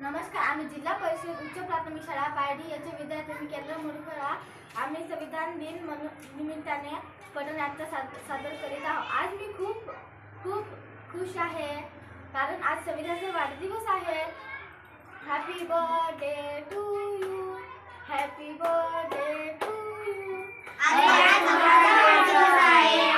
नमस्कार आम्ही जिल्हा परिषद उच्च प्राथमिक शाळा पारडी याचे विद्यार्थी केंद्र मुरखळा आम्ही संविधान दिन म्हणून निमित्ताने पटनाट्य साद सादर करीत आहोत. आज मी खूप खूप खुश आहे. कारण आज संविधानाचा वाढदिवस आहे. Happy birthday to you happy birthday to you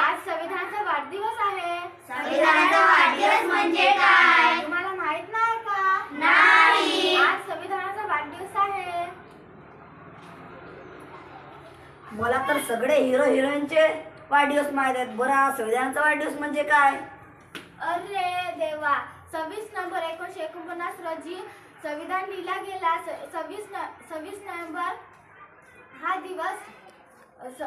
आज संविधानाचा वाढदिवस आहे संविधानाचा वाढदिवस म्हणजे काय? तुम्हाला माहीत नाही का नाही. आज संविधानाचा वाढदिवस आहे. मला तर सगळे हिरो हिरोईनचे वाढदिवस माहीत आहेत. बरं संविधानाचा वाढदिवस म्हणजे काय? अरे देवा सव्वीस नोव्हेंबर एकोणीसशे एकोणपन्नास रोजी संविधान लिहिला गेला. सव्वीस सव्वीस नोव्हेंबर हा दिवस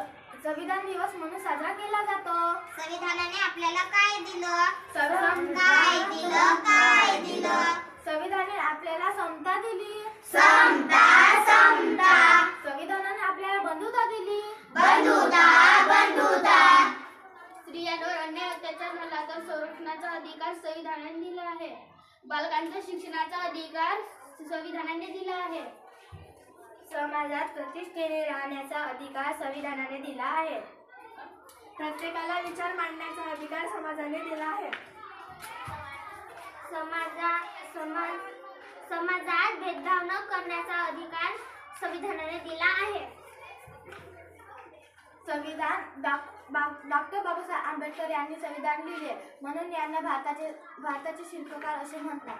संविधान दिवस म्हणून साजरा केला जातो. संविधानाने आपल्याला काय दिलं? संरक्षणाचा अधिकार संविधानाने दिला आहे. बालकांच्या शिक्षणाचा अधिकार संविधानाने दिला आहे. समाजात प्रतिष्ठेने राहण्याचा अधिकार संविधानाने दिला आहे. प्रत्येकाला विचार मांडण्याचा अधिकार समाजाने दिला आहे. समाजा समाज समाजात भेदभाव न करण्याचा अधिकार संविधानाने दिला आहे. संविधान डॉक्टर बाबासाहेब आंबेडकर यांनी संविधान लिहिले. म्हणून यांना भारताचे भारताचे शिल्पकार असे म्हणतात.